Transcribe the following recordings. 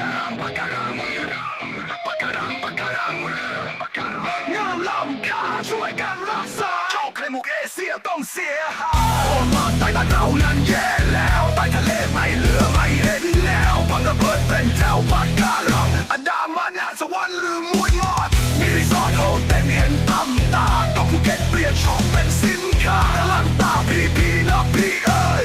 งามล้ำค่าช่วยกันรักษาโชคเคลมุกเอเชียต้องเสียหายโอ้มาใต้บ้านเรานั้นแย่แล้วใต้ทะเลไม่เหลือไม่เห็นแล้วพังระเบิดเป็นแถวปะการังอันดามันอาสวรรค์หรือมุยงอดมีรีสอร์ทโฮเต็มเห็นตำตาต้องภูเก็ตเปลี่ยนช่องเป็นสินค้าลังตาพี่พี่นะพี่เอ้ย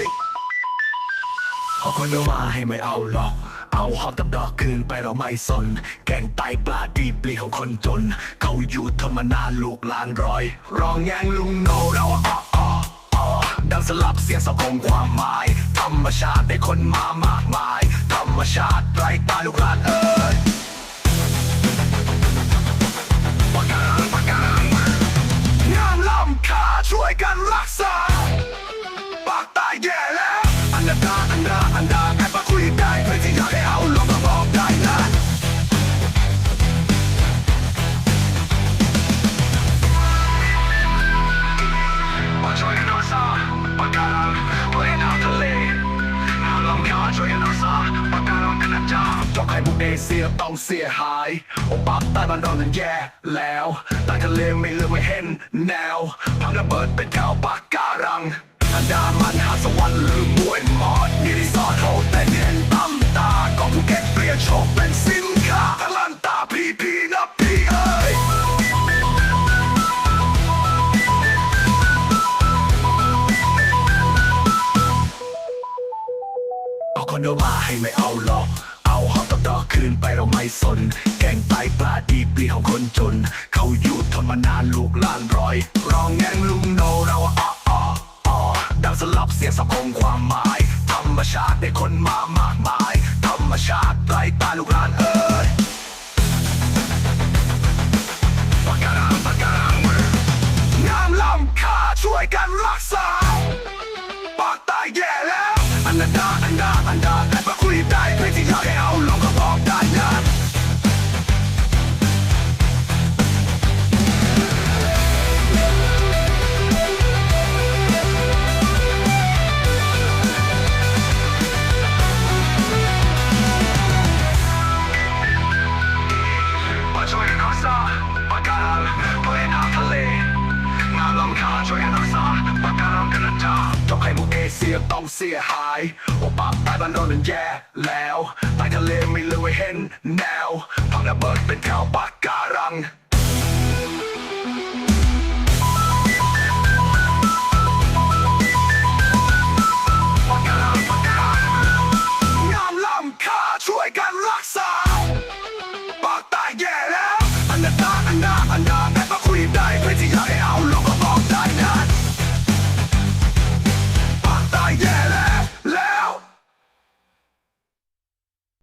เอาคนเอามาให้ไม่เอาหรอก เอาหอบกับดอกคืนไปเราไม่สน แกงไตปลาดีปลีของคนจน เขาอยู่ธรรมนาลูกหลานรอย รองแยงลุงโนเราอ้ออ้ออ้อดังสลับเสียงสะกงความหมาย ธรรมชาติได้คนมามากมาย ธรรมชาติไร้ตาลูกหลานเอ้ยปากการังปากการังงามล้ำค่าช่วยกันรักษา ปากกาลังขนาดจ้าจอกไข่มุกเอเชียต้องเสียหาย โอปักใต้บ้านเรานั้นแย่แล้วใต้ทะเลไม่เลือกไม่เห็นแนวพังระเบิดเป็นแถวปากกา อกคนเอามาให้ไม่เอาหรอก เอาหอบกับดอคืนไปเราไม่สน แกงไตปลาดีปลีของคนจน เขาอยู่ทนมานานลูกล้านรอยรองแงงลุงโนเราอ้ออ้ออ้อดังสลับเสียงสะกงความหมาย ธรรมชาติได้คนมามากมาย ธรรมชาติไร้ตาลูกล้าน ปากการังเพื่อให้น้ำทะเลน้ำลำคาช่วยกันรักษาปากการังกันนะจ๊ะจอกไข่มุกเอเชียต้องเสียหายโอปากใต้บ้านเรานั้นแย่แล้วใต้ทะเลไม่เหลือไว้เห็นแนวพังระเบิดเป็นแถวปากก